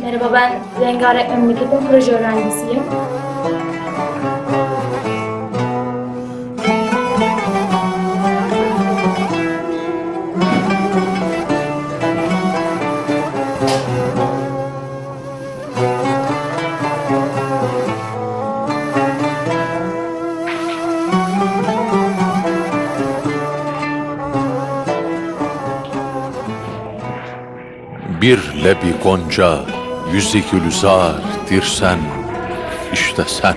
Merhaba ben Rengarenk Memleket'in proje öğrencisiyim. Bir lebi gonca, yüzü gülzar, dirsen, işte sen.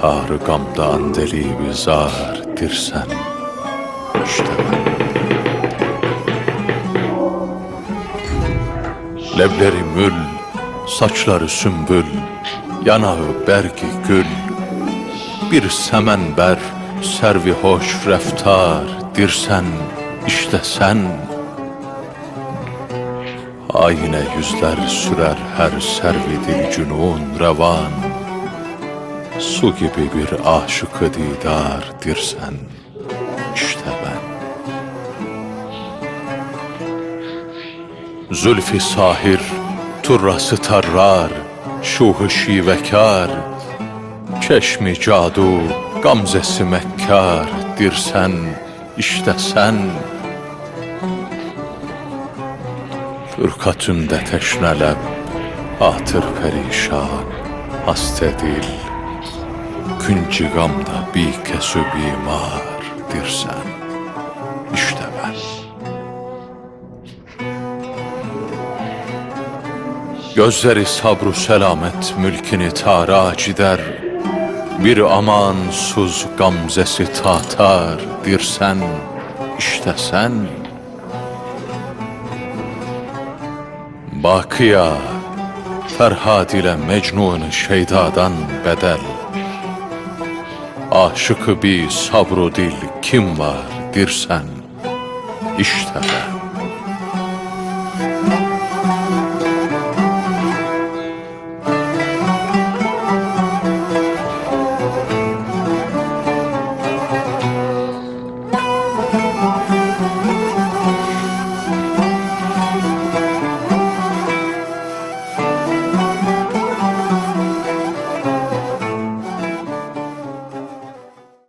Harı gamda andeli bizar, dirsen, işte ben. Lebleri mül, saçları sümbül, yanağı bergi gül. Bir semenber, servi hoş reftar, dirsen, işte sen. Ayine yüzler sürer her servi dil cünun revan. Su gibi bir aşıkı didar dirsen işte ben. Zülfi sahir, turrası tarrar, şuhu şivekar. Çeşmi cadu, gamzesi mekkar dirsen işte sen Fırkatünde teşneleb, hatır perişan, hasta dil. Künci gamda bir kesü bimar dirsen, işte ben. Gözleri sabru selamet mülkini tarac eder. Bir amansuz gamzesi tatar dirsen, işte sen. Bakıya, Ferhad ile Mecnun Şeyda'dan bedel. Aşıkı bir sabru dil kim var dirsen, işte ben.